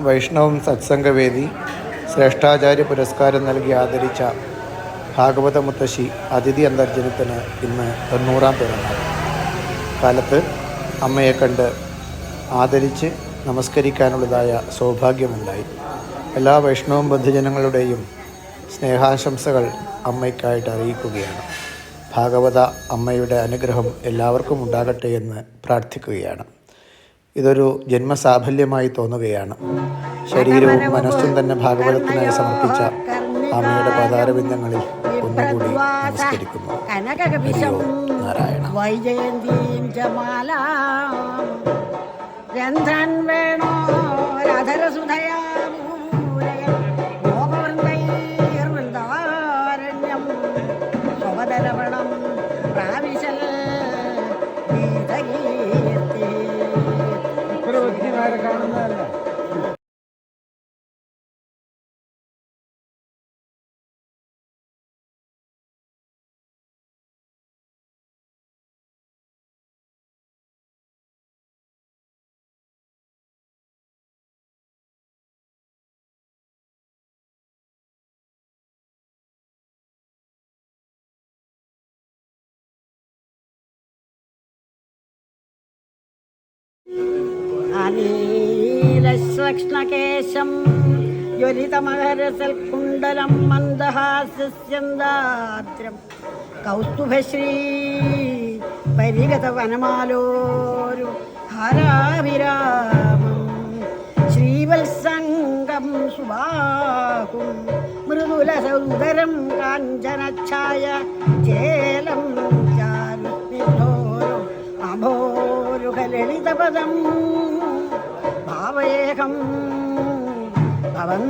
വൈഷ്ണവം സത്സംഗവേദി ശ്രേഷ്ഠാചാര്യ പുരസ്കാരം നൽകി ആദരിച്ച ഭാഗവത മുത്തശ്ശി അതിഥി അന്തർജനത്തിന് ഇന്ന് തൊണ്ണൂറാം പിറന്നാൾ. കാലത്ത് അമ്മയെ കണ്ട് ആദരിച്ച് നമസ്കരിക്കാനുള്ളതായ സൗഭാഗ്യമുണ്ടായി. എല്ലാ വൈഷ്ണവം ബന്ധുജനങ്ങളുടെയും സ്നേഹാശംസകൾ അമ്മയ്ക്കായിട്ട് അറിയിക്കുകയാണ്. ഭാഗവത അമ്മയുടെ അനുഗ്രഹം എല്ലാവർക്കും ഉണ്ടാകട്ടെ എന്ന് പ്രാർത്ഥിക്കുകയാണ്. ഇതൊരു ജന്മസാഫല്യമായി തോന്നുകയാണ്. ശരീരവും മനസ്സും തന്നെ ഭാഗവതത്തിനായി സമർപ്പിച്ച അമ്മയുടെ പതാരബിന്ദങ്ങളിൽ ഒന്നുകൂടി നമസ്കരിക്കുന്നു. നാരായണ. ജമാലാം. രന്ധ്രൻ വേണോ രധരസുധയാമൂലയം കാണുന്നതല്ല അനീലശ്ലക്ഷ്ണകേശം ജ്വലിതമകരസൽക്കുണ്ടലം മന്ദഹാസ്യന്താദ്രം കൗസ്തുഭശ്രീ പരിഗത വനമാലോരു ഹരാവിരാമം ശ്രീവത്സംഗം സുബാഹും മൃദുലസൗദരം കാഞ്ചനഛായ ചേലം ചാരുസ്നിഗ്ധോരു അഭോരുഹലളിതപദം பாவயேகம் அவன்